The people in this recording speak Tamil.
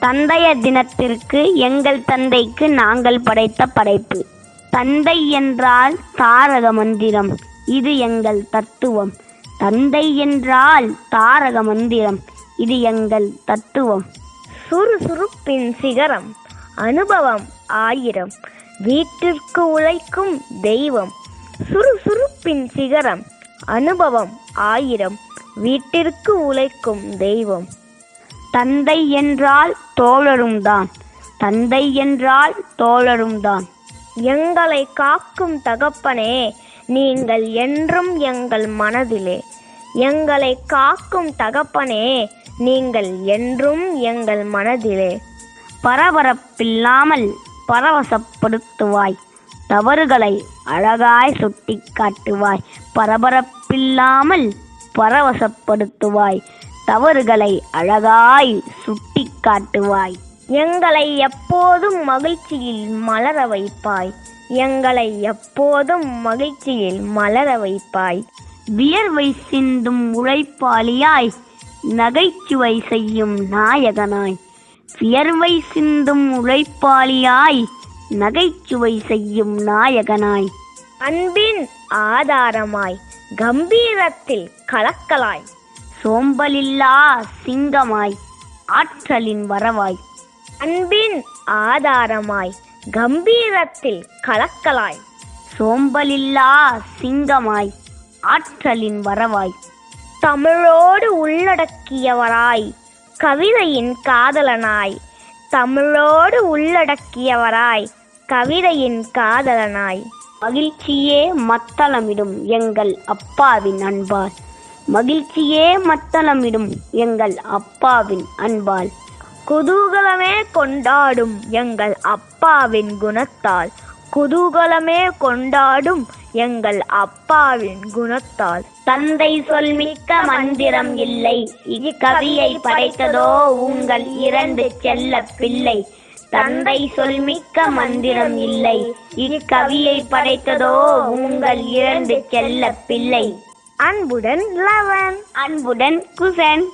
தந்தைய தினத்திற்கு எங்கள் தந்தைக்கு நாங்கள் படைத்த படைப்பு. தந்தை என்றால் தாரக மந்திரம். இது எங்கள் தத்துவம். தந்தை என்றால் தாரக மந்திரம். இது எங்கள் தத்துவம். சுறுசுறுப்பின் சிகரம். அனுபவம் ஆயிரம். வீட்டிற்கு உழைக்கும் தெய்வம். சுறுசுறுப்பின் சிகரம். அனுபவம் ஆயிரம். வீட்டிற்கு உழைக்கும் தெய்வம். தந்தை என்றால் தோழரும் தான் தந்தை என்றால் தோழரும் தான் எங்களை காக்கும் தகப்பனே நீங்கள் என்றும் எங்கள் மனதிலே. எங்களை காக்கும் தகப்பனே நீங்கள் என்றும் எங்கள் மனதிலே. பரபரப்பில்லாமல் பரவசப்படுத்துவாய். தவறுகளை அழகாய் சுட்டி காட்டுவாய் பரபரப்பில்லாமல் பரவசப்படுத்துவாய். தவறுகளை அழகாய் சுட்டி காட்டுவாய். எங்களை எப்போதும் மகிழ்ச்சியில் மலர வைப்பாய். எங்களை எப்போதும் மகிழ்ச்சியில் மலர வைப்பாய். வியர்வை சிந்தும் உழைப்பாளியாய் நகைச்சுவை செய்யும் நாயகனாய். வியர்வை சிந்தும் உழைப்பாளியாய் நகைச்சுவை செய்யும் நாயகனாய். அன்பின் ஆதாரமாய் கம்பீரத்தில் கலக்கலாய். சோம்பலில்லா சிங்கமாய் ஆற்றலின் வரவாய் அன்பின் ஆதாரமாய் கம்பீரத்தில் கலக்கலாய். சோம்பலில்லா சிங்கமாய் ஆற்றலின் வரவாய் தமிழோடு உள்ளடக்கியவராய் கவிதையின் காதலனாய். தமிழோடு உள்ளடக்கியவராய் கவிதையின் காதலனாய். மகிழ்ச்சியே மத்தளமிடும் எங்கள் அப்பாவின் அன்பார். மகிழ்ச்சியே மத்தளமிடும் எங்கள் அப்பாவின் அன்பால். குதூகலமே கொண்டாடும் எங்கள் அப்பாவின் குணத்தால். குதூகலமே கொண்டாடும் எங்கள் அப்பாவின் குணத்தால். தந்தை சொல்மிக்க மந்திரம் இல்லை. இக்கவியை படைத்ததோ உங்கள் இரண்டு செல்ல பிள்ளை. தந்தை சொல் மிக்க மந்திரம் இல்லை. இக்கவியை படைத்ததோ உங்கள் இரண்டு செல்ல பிள்ளை. அன்புடன் லவன். அன்புடன் குசன்.